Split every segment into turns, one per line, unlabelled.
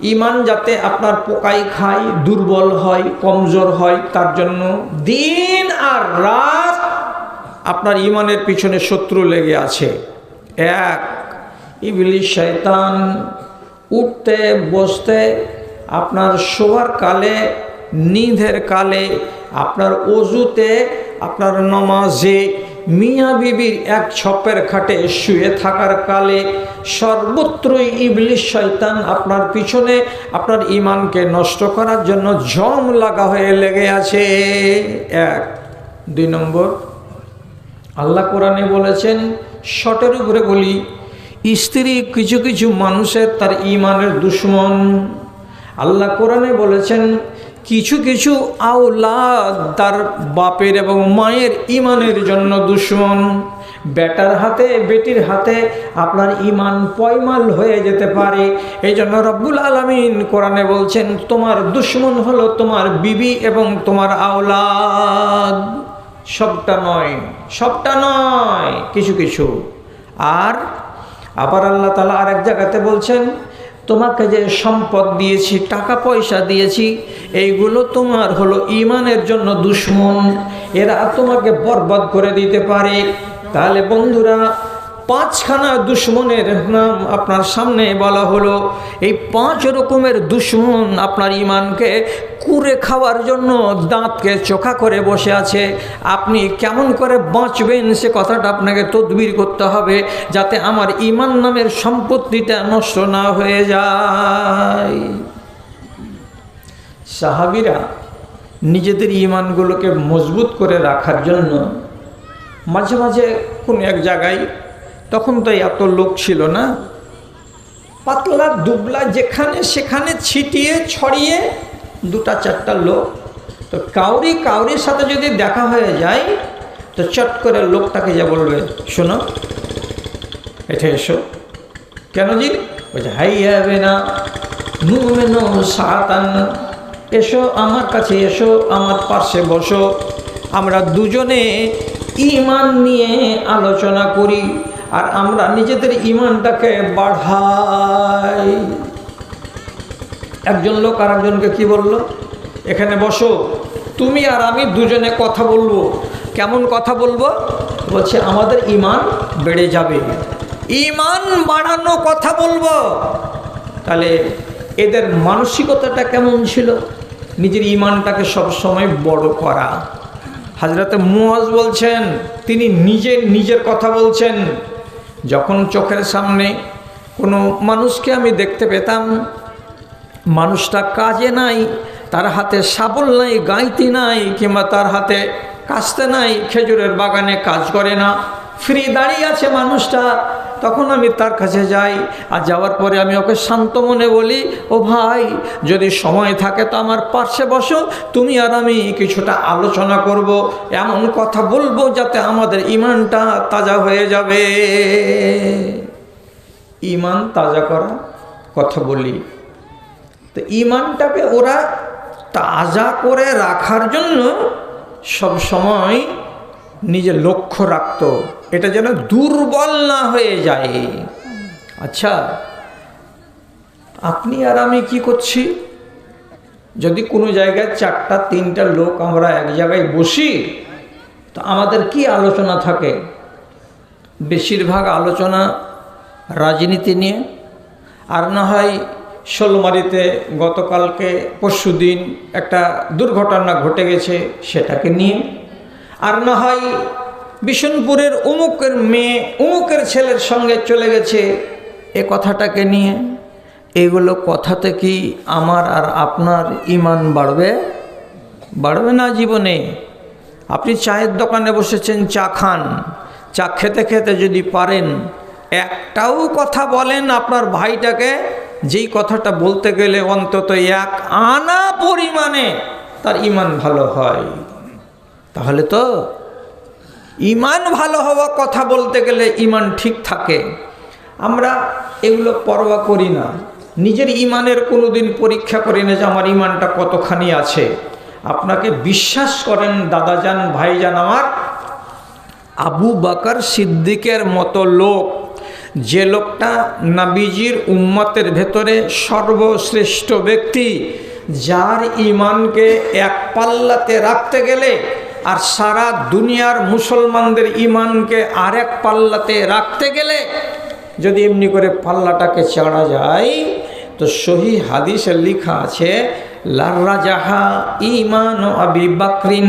ইমান যাতে আপনার পোকাই খায়, দুর্বল হয়, কমজোর হয়, তার জন্য দিন আর রাত আপনার ইমানের পিছনে শত্রু লেগে আছে। এক ইবলিশ শয়তান উঠতে, বসতে, আপনার শোয়ার কালে, নিধের কালে, আপনার অজুতে, আপনার নমাজে মিয়া বিবির এক ছপের খাটে শুয়ে থাকার কালে সর্বত্রই ইবলিশ শয়তান আপনার পিছনে আপনার ইমানকে নষ্ট করার জন্য জম লাগা হয়ে লেগে আছে। এক। দুই নম্বর। আল্লাহ কোরআনে বলেছেন, শটের উপরে বলি, স্ত্রী কিছু কিছু মানুষের তার ইমানের দুশ্মন। আল্লাহ কোরআনে বলেছেন কিছু কিছু আওলাদ তার বাপের এবং মায়ের ইমানের জন্য দুশ্মন। বেটার হাতে, বেটির হাতে আপনার ইমান পয়মাল হয়ে যেতে পারে। এই জন্য রব্বুল আলমিন কোরআনে বলছেন, তোমার দুশ্মন হলো তোমার বিবি এবং তোমার আওলাদ। সবটা নয় সবটা নয়, কিছু কিছু। আর আবার আল্লাহ তালা আরেক জায়গাতে বলছেন তোমাকে যে সম্পদ দিয়েছি, টাকা পয়সা দিয়েছি, এইগুলো তোমার হলো ইমানের জন্য দুশ্মন। এরা তোমাকে বরবাদ করে দিতে পারে। তাহলে বন্ধুরা পাঁচখানা দুশ্মনের নাম আপনার সামনে বলা হলো। এই পাঁচ রকমের দুশ্মন আপনার ইমানকে কুরে খাওয়ার জন্য দাঁতকে চোখা করে বসে আছে। আপনি কেমন করে বাঁচবেন সে কথাটা আপনাকে তদবির করতে হবে যাতে আমার ইমান নামের সম্পত্তিটা নষ্ট না হয়ে যায়। সাহাবিরা নিজেদের ইমানগুলোকে মজবুত করে রাখার জন্য মাঝে মাঝে কোনো এক জায়গায় তখন তো এত লোক ছিল না। পাতলা, দুবলা, যেখানে সেখানে ছিটিয়ে, ছড়িয়ে দুটা, চারটা লোক। তো কাউরি, কাউরির সাথে যদি দেখা হয়ে যায়, তো চট করে লোকটাকে যা বলবে, শোনো। এটা এসো। কেন জি? বলছে হাই হবে না। সাতান। এসো আমার কাছে, এসো আমার পাশে বসো। আমরা দুজনে ইমান নিয়ে আলোচনা করি। আর আমরা নিজেদের ইমানটাকে বাড়াই। একজন লোক আর একজনকে কি বলল? এখানে বসো। তুমি আর আমি দুজনে কথা বলব। কেমন কথা বলব? বলছে, আমাদের ইমান বেড়ে যাবে। ইমান বাড়ানো কথা বলব। তাহলে এদের মানসিকতাটা কেমন ছিল? নিজের ইমানটাকে সবসময় বড় করা। হাজরাতে মুয়াজ বলছেন, তিনি নিজে নিজের কথা বলছেন। যখন চোখের সামনে কোনো মানুষকে আমি দেখতে পেতাম, মানুষটা কাজে নাই, তার হাতে সাবল নাই, গাইতি নাই, কিংবা তার হাতে কাস্তে নাই, খেজুরের বাগানে কাজ করে না, ফ্রি দাঁড়িয়ে আছে মানুষটা তখন আমি তার কাছে যাই। আর যাওয়ার পরে আমি ওকে শান্ত মনে বলি, ও ভাই, যদি সময় থাকে তো আমার পার্শ্বে বসো। তুমি আর আমি কিছুটা আলোচনা করব, এমন কথা বলব যাতে আমাদের ইমানটা তাজা হয়ে যাবে। ইমান তাজা করা কথা বলি। তো ইমানটাকে ওরা তাজা করে রাখার জন্য সব সময় নিজের লক্ষ্য রাখত। এটা যেন দুর্বল না হয়ে যায়। আচ্ছা আপনি আর আমি কি করছি? যদি কোনো জায়গায় চারটা, তিনটা লোক আমরা এক জায়গায় বসি, তো আমাদের কি আলোচনা থাকে? বেশিরভাগ আলোচনা রাজনীতি নিয়ে, আর না হয় শোলমারিতে গতকালকে পরশু একটা দুর্ঘটনা ঘটে গেছে সেটাকে নিয়ে। আর না হয় বিশনপুরের উমুকের মেয়ে, উমুকের ছেলের সঙ্গে চলে গেছে এ কথাটাকে নিয়ে। এগুলো কথাতে কি আমার আর আপনার ইমান বাড়বে? বাড়বে না জীবনে। আপনি চায়ের দোকানে বসেছেন, চা খান। চা খেতে খেতে যদি পারেন, একটাও কথা বলেন আপনার ভাইটাকে, যেই কথাটা বলতে গেলে অন্তত এক আনা পরিমাণে তার ইমান ভালো হয়। তাহলে তো ইমান ভালো হওয়া কথা বলতে গেলে ইমান ঠিক থাকে। আমরা এগুলো পরোয়া করি না। নিজের ইমানের কোনো দিন পরীক্ষা করি না যে আমার ইমানটা কতখানি আছে। আপনাকে বিশ্বাস করেন, দাদাজান, ভাইজান আমার, আবু বাকার সিদ্দিকের মতো লোক, যে লোকটা নাবিজির উম্মতের ভেতরে সর্বশ্রেষ্ঠ ব্যক্তি, যার ইমানকে এক পাল্লাতে রাখতে গেলে আর সারা দুনিয়ার মুসলমানদের ইমানকে আরেক পাল্লাতে রাখতে গেলে যদি এমনি করে পাল্লাটাকে চাড়া যায়, তো সহি হাদিসে লিখা আছে লার্রা জাহা ইমান আবি বাকরিন।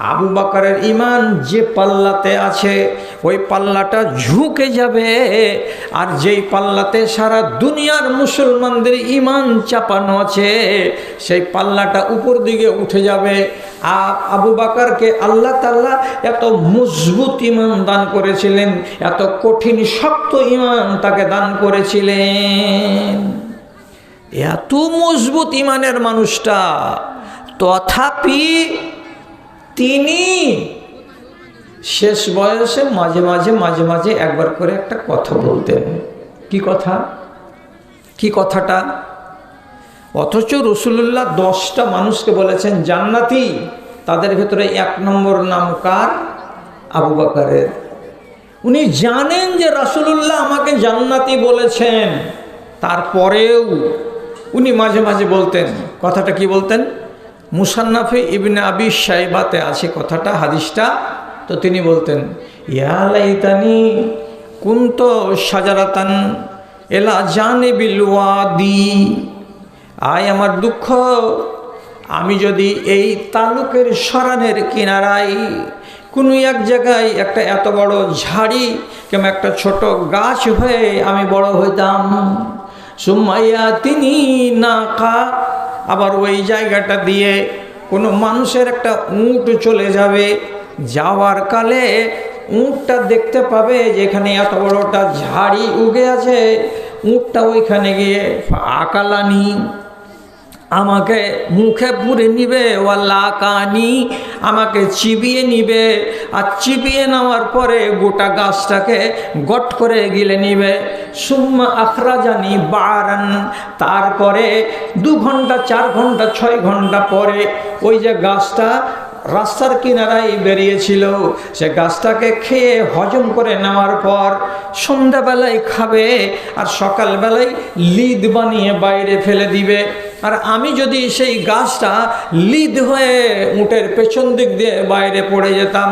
আবু বাকারের ইমান যে পাল্লাতে আছে, ওই পাল্লাটা ঝুঁকে যাবে। আর যেই পাল্লাতে সারা দুনিয়ার মুসলমানদের ইমান চাপানো আছে, সেই পাল্লাটা উপর দিকে উঠে যাবে। আর আবু বাকারকে আল্লাহ তাল্লাহ এত মজবুত ইমান দান করেছিলেন, এত কঠিন, শক্ত ইমান তাকে দান করেছিলেন। এত মজবুত ইমানের মানুষটা, তথাপি তিনি। শেষ বয়সে মাঝে মাঝে মাঝে মাঝে একবার করে একটা কথা বলতেন। কি কথা? কি কথাটা? অথচ রসুল্লাহ দশটা মানুষকে বলেছেন, জান্নাতি, তাদের ভেতরে এক নম্বর নাম কার? আবু বাকারের। উনি জানেন যে রাসুলুল্লাহ আমাকে জান্নাতি বলেছেন। তারপরেও উনি মাঝে মাঝে বলতেন, কথাটা কি বলতেন? মুসান্নাফে ইবনে আবি সাইবাতে আছে কথাটা, হাদিসটা। তো তিনি বলতেন ইয়ালাইতানি কুন্ত সাজারাতান এলা জানে বিলওয়াদি আয় আমার দুঃখ, আমি যদি এই তালুকের সরানের কিনারায় কোনো এক জায়গায় একটা এত বড় ঝাড়ি কিংবা একটা ছোট গাছ হয়ে আমি বড় হইতাম। সুমাইয়া তিনি না কা আবার ওই জায়গাটা দিয়ে কোনো মানুষের একটা উঁট চলে যাবে। যাওয়ার কালে উঁটটা দেখতে পাবে যেখানে এত বড়টা ঝাড়ি উগে আছে। উঁটটা ওইখানে গিয়ে আকালানি আমাকে মুখে পুরে নিবে, ওয়াল্লা কানি, আমাকে চিবিয়ে নিবে। আর চিবিয়ে নেওয়ার পরে গোটা গাছটাকে গট করে গিলে নিবে। সুম্মা আখরা জানি বারান, তারপরে দু ঘণ্টা, চার ঘণ্টা, ছয় ঘণ্টা পরে ওই যে গাছটা রাস্তার কিনারায় বেরিয়েছিল, সে গাছটাকে খেয়ে হজম করে নেওয়ার পর সন্ধ্যাবেলায় খাবে আর সকালবেলায় লিদ বানিয়ে বাইরে ফেলে দিবে। আর আমি যদি সেই গাছটা লিদ হয়ে উটের পেছন দিক দিয়ে বাইরে পড়ে যেতাম,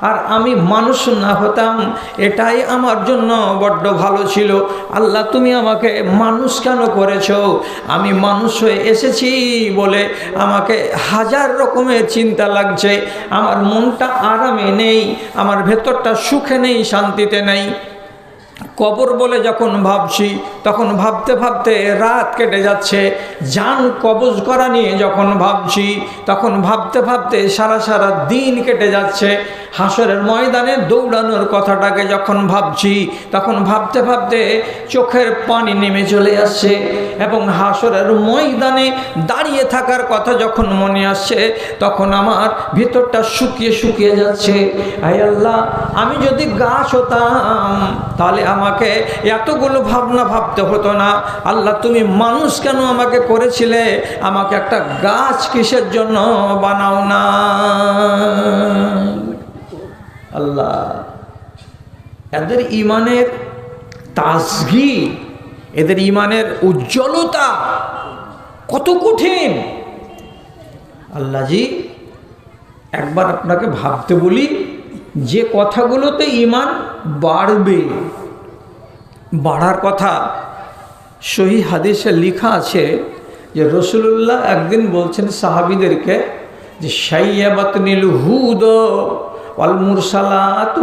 আর আমি মানুষ না হতাম, এটাই আমার জন্য বড্ড ভালো ছিল। আল্লাহ, তুমি আমাকে মানুষ কেন করেছ? আমি মানুষ হয়ে এসেছি বলে আমাকে হাজার রকমের চিন্তা লাগছে। আমার মনটা আরামে নেই, আমার ভেতরটা সুখে নেই, শান্তিতে নেই। কবর বলে যখন ভাবছি তখন ভাবতে ভাবতে রাত কেটে যাচ্ছে। যান কবজ করা নিয়ে যখন ভাবছি, তখন ভাবতে ভাবতে সারা সারা দিন কেটে যাচ্ছে। হাসরের ময়দানে দৌড়ানোর কথাটাকে যখন ভাবছি, তখন ভাবতে ভাবতে চোখের পানি নেমে চলে আসছে এবং হাসরের ময়দানে দাঁড়িয়ে থাকার কথা যখন মনে আসছে, তখন আমার ভিতরটা শুকিয়ে শুকিয়ে যাচ্ছে। আই আল্লাহ, আমি যদি গাছ হতাম তাহলে আমাকে এতগুলো ভাবনা ভাবতে হতো না। আল্লাহ, তুমি মানুষ কেন আমাকে করেছিলে? আমাকে একটা গাছ কিসের জন্য বানাও না? আল্লাহ, এদের ইমানের তাজগি, এদের ইমানের উজ্জ্বলতা কত কঠিন। আল্লাহজি, একবার আপনাকে ভাবতে বলি, যে কথাগুলোতে ইমান বাড়বে বাড়ার কথা। সহি হাদিসে লেখা আছে যে রসুল্লাহ একদিন বলছেন সাহাবিদেরকে যে সাইয়াবাত নীল হুদ ওয়াল মুরসালাত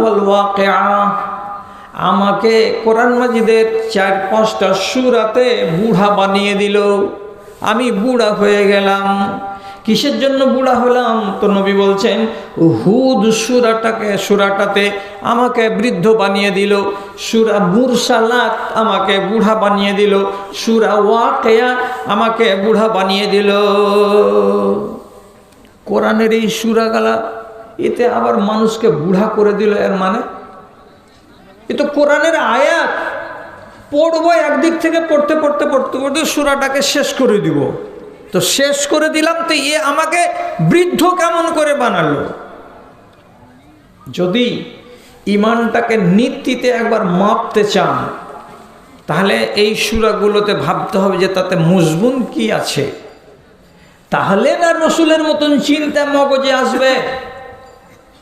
আমাকে কোরআন মাজিদের চার পাঁচটা সুরাতে বুড়া বানিয়ে দিল। আমি বুড়া হয়ে গেলাম। কিসের জন্য বুড়া হলাম? তো নবী বলছেন হুদ সুরাটাকে, সুরাটাতে আমাকে বৃদ্ধ বানিয়ে দিল। সুরা মুরসালাত আমাকে বুড়া বানিয়ে দিল। সুরা ওয়াকেয়া আমাকে বুড়া বানিয়ে দিল। কোরআনের এই সুরাগালা, এতে আবার মানুষকে বুড়া করে দিল এর মানে? এ তো কোরআনের আয়াত। পড়ব একদিক থেকে পড়তে পড়তে পড়তে পড়তে সুরাটাকে শেষ করে দিব। তো শেষ করে দিলাম তো ইয়ে আমাকে বৃদ্ধ কেমন করে বানালো? যদি ইমানটাকে নীতিতে একবার মাপতে চান, তাহলে এই সুরাগুলোতে ভাবতে হবে যে তাতে মজবুন কি আছে। তাহলে না রসুলের মতন চিন্তা মগজে আসবে।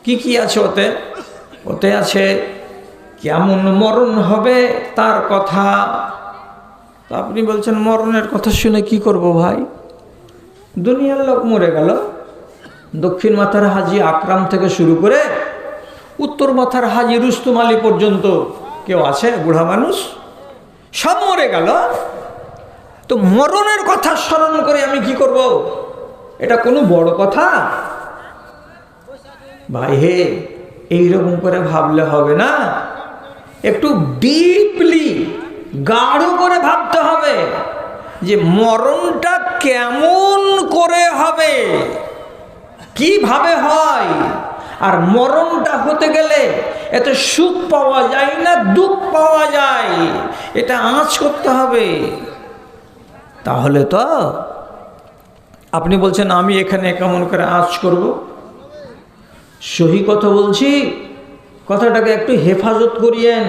কি কি আছে ওতে? ওতে আছে কেমন মরণ হবে তার কথা। আপনি বলছেন মরণের কথা শুনে কি করব ভাই? দুনিয়ার লোক মরে গেল। দক্ষিণ মাথার হাজি আকরাম থেকে শুরু করে উত্তর মাথার হাজি রুস্তুম আলী পর্যন্ত কেউ আছে, বুড়া মানুষ? সব মরে গেল। তো মরণের কথা স্মরণ করে আমি কি করব? এটা কোনো বড় কথা? ভাই হে, এইরকম করে ভাবলে হবে না। একটু ডিপলি গাঢ় করে ভাবতে হবে। যে মরণটা কেমন করে হবে? কীভাবে হয়? আর মরণটা হতে গেলে এতে সুখ পাওয়া যায় না, দুঃখ পাওয়া যায়। এটা আঁচ করতে হবে। তাহলে তো আপনি বলছেন, আমি এখানে কেমন করে আঁচ করব? সহি কথা বলছি। কথাটাকে একটু হেফাজত করিয়েন।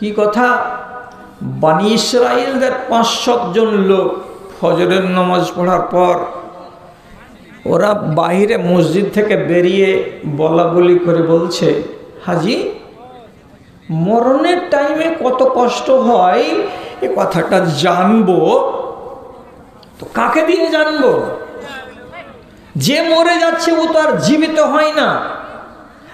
কি কথা? বানি ইসরায়েলদের পাঁচ সাতজন লোক ফজরের নামাজ পড়ার পর ওরা বাইরে মসজিদ থেকে বেরিয়ে বলা বলি করে বলছে, হাজি, মরণের টাইমে কত কষ্ট হয়? এ কথাটা জানব। তো কাকে দিয়ে জানব? যে মরে যাচ্ছে ও তো আর জীবিত হয় না।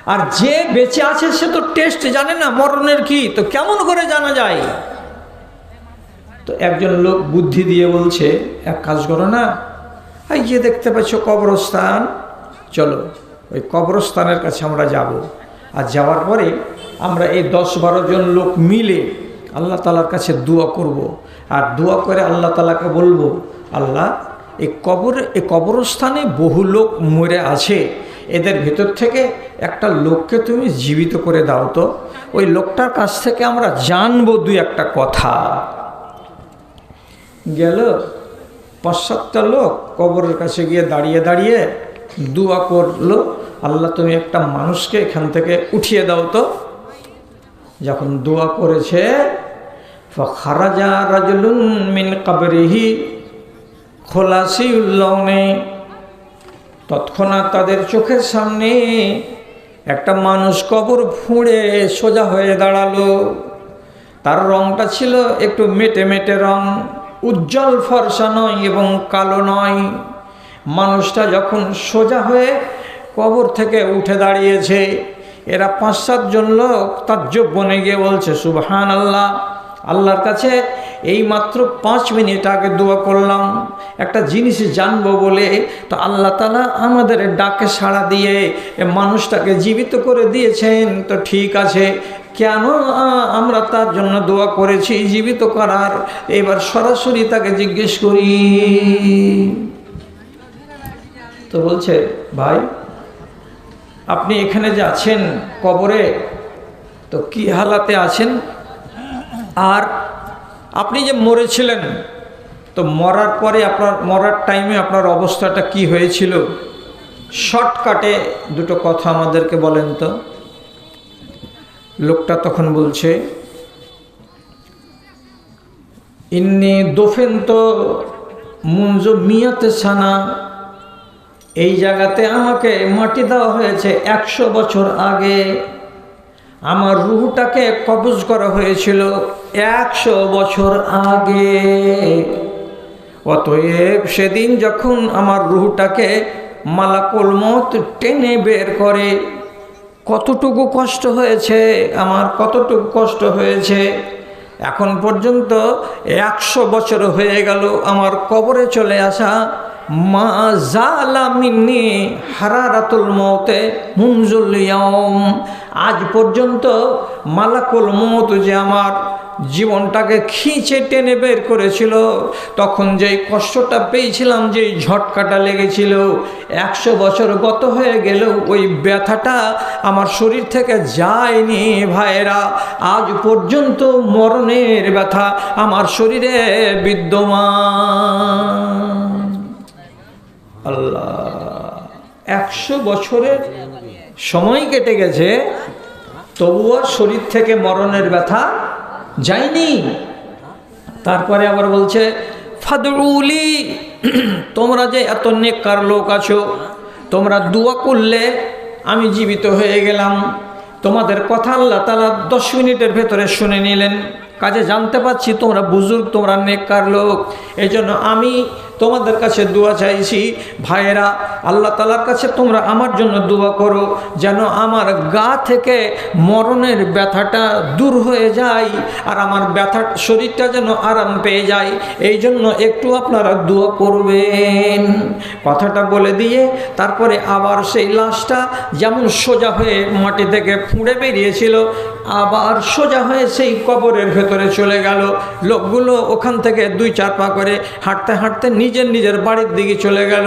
আর যে বেঁচে আছে সে তো টেস্ট জানে না মরণের কি। তো কেমন করে জানা যায়? তো একজন লোক বুদ্ধি দিয়ে বলছে, এক কাজ করো না, এই যে দেখতে পাচ্ছ কবরস্থান, চলো, ওই কবরস্থানের কাছে আমরা যাব। আর যাওয়ার পরে আমরা এই দশ বারো জন লোক মিলে আল্লাহ তালার কাছে দোয়া করব। আর দোয়া করে আল্লাহ তালাকে বলব, আল্লাহ, এই কবর, এই কবরস্থানে বহু লোক মরে আছে। এদের ভেতর থেকে একটা লোককে তুমি জীবিত করে দাও তো। ওই লোকটার কাছ থেকে আমরা জানব দুই একটা কথা। গেল সাতটা লোক কবরের কাছে গিয়ে দাঁড়িয়ে দাঁড়িয়ে দুয়া করল, আল্লাহ, তুমি একটা মানুষকে এখান থেকে উঠিয়ে দাও তো। যখন দোয়া করেছে খারাজা মিন খোলাসি তৎক্ষণাৎ তাদের চোখের সামনে একটা মানুষ কবর ফুঁড়ে সোজা হয়ে দাঁড়াল। তার রংটা ছিল একটু মেটে মেটে রং। উজ্জ্বল ফর্সা নয় এবং কালো নয়। মানুষটা যখন সোজা হয়ে কবর থেকে উঠে দাঁড়িয়েছে, এরা পাঁচ সাতজন লোক তার বনে গিয়ে বলছে সুবহান আল্লাহ আল্লাহর কাছে এই মাত্র পাঁচ মিনিট আগে দোয়া করলাম। একটা জিনিস জানব বলে, তো আল্লাহ তালা আমাদের ডাকে সাড়া দিয়ে মানুষটাকে জীবিত করে দিয়েছেন। তো ঠিক আছে, কেন আমরা তার জন্য দোয়া করেছি জীবিত করার? এবার সরাসরি তাকে জিজ্ঞেস করি। তো বলছে, ভাই, আপনি এখানে যে আছেন কবরে, তো কি হালাতে আছেন? আর আপনি যে মরেছিলেন, তো মরার পরে আপনার, মরার টাইমে আপনার অবস্থাটা কি হয়েছিল? শর্টকাটে দুটো কথা আমাদেরকে বলেন তো। লোকটা তখন বলছে, ইন্নি দোফেন তো মুঞ্জ মিয়াতে ছানা এই জায়গাতে আমাকে মাটি দেওয়া হয়েছে একশো বছর আগে। আমার রুহটাকে কবজ করা হয়েছিল একশো বছর আগে। অতএব সেদিন যখন আমার রুহটাকে মালাকুল মত টেনে বের করে, কতটুকু কষ্ট হয়েছে, আমার কতটুকু কষ্ট হয়েছে, এখন পর্যন্ত একশো বছর হয়ে গেল আমার কবরে চলে আসা মা জালামিনী হারারাতুল মতে মুনজুলিয়ম আজ পর্যন্ত মালাকুল মত যে আমার জীবনটাকে খিঁচে টেনে বের করেছিল, তখন যেই কষ্টটা পেয়েছিলাম, যেই ঝটকাটা লেগেছিল, একশো বছর গত হয়ে গেলেও ওই ব্যথাটা আমার শরীর থেকে যায়নি ভাইয়েরা। আজ পর্যন্ত মরণের ব্যথা আমার শরীরে বিদ্যমান। আল্লাহ, একশো বছরের সময় কেটে গেছে, তবুও শরীর থেকে মরণের ব্যথা যায়নি। তারপরে আবার বলছে ফাদুলি তোমরা যে এত নেককার লোক আছো, তোমরা দুয়া করলে আমি জীবিত হয়ে গেলাম। তোমাদের কথা আল্লাহ তালা দশ মিনিটের ভেতরে শুনে নিলেন। কাজে জানতে পারছি তোমরা বুজুর্গ, তোমরা নেককার লোক। এই জন্য আমি তোমাদের কাছে দোয়া চাইছি, ভাইয়েরা, আল্লাহ তালার কাছে তোমরা আমার জন্য দোয়া করো, যেন আমার গা থেকে মরণের ব্যথাটা দূর হয়ে যায় আর আমার ব্যথা শরীরটা যেন আরাম পেয়ে যায়। এই জন্য একটু আপনারা দোয়া করবেন। কথাটা বলে দিয়ে তারপরে আবার সেই লাশটা যেমন সোজা হয়ে মাটি থেকে ফুঁড়ে বেরিয়েছিল, আবার সোজা হয়ে সেই কবরের ভেতরে চলে গেল। লোকগুলো ওখান থেকে দুই চার পা করে হাঁটতে হাঁটতে নিজের নিজের বাড়ির দিকে চলে গেল।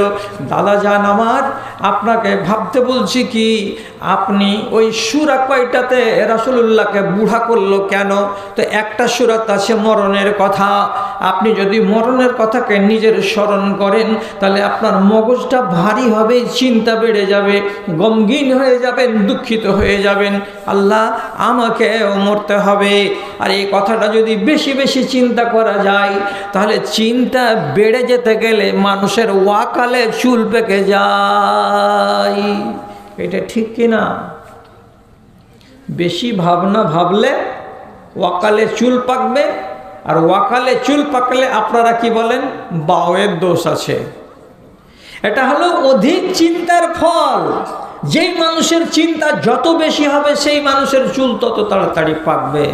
দাদা যান আমার আপনাকে ভাবতে বলছি কি আপনি ওই সুরা কয়টাতে রাসুলুল্লাহকে বুড়া করল কেন? তো একটা সুরাত আছে মরণের কথা। আপনি যদি মরণের কথাকে নিজের স্মরণ করেন, তাহলে আপনার মগজটা ভারী হবে, চিন্তা বেড়ে যাবে, গমগীন হয়ে যাবেন, দুঃখিত হয়ে যাবেন। আল্লাহ, আমাকেও মরতে হবে। আর এই কথাটা যদি বেশি বেশি চিন্তা করা যায়, তাহলে চিন্তা বেড়ে যেতে গেলে মানুষের ওয়াকালে চুল পেকে যায়। এটা ঠিক কিনা বেশি ভাবনা ভাবলে ওয়াকালে চুল পাকবে, আর ওয়াকালে চুল পাকলে আপনারা কি বলেন? বাওয়ের দোষ আছে। এটা হলো অধিক চিন্তার ফল। যেই মানুষের চিন্তা যত বেশি হবে, সেই মানুষের চুল তত তাড়াতাড়ি পাকবে।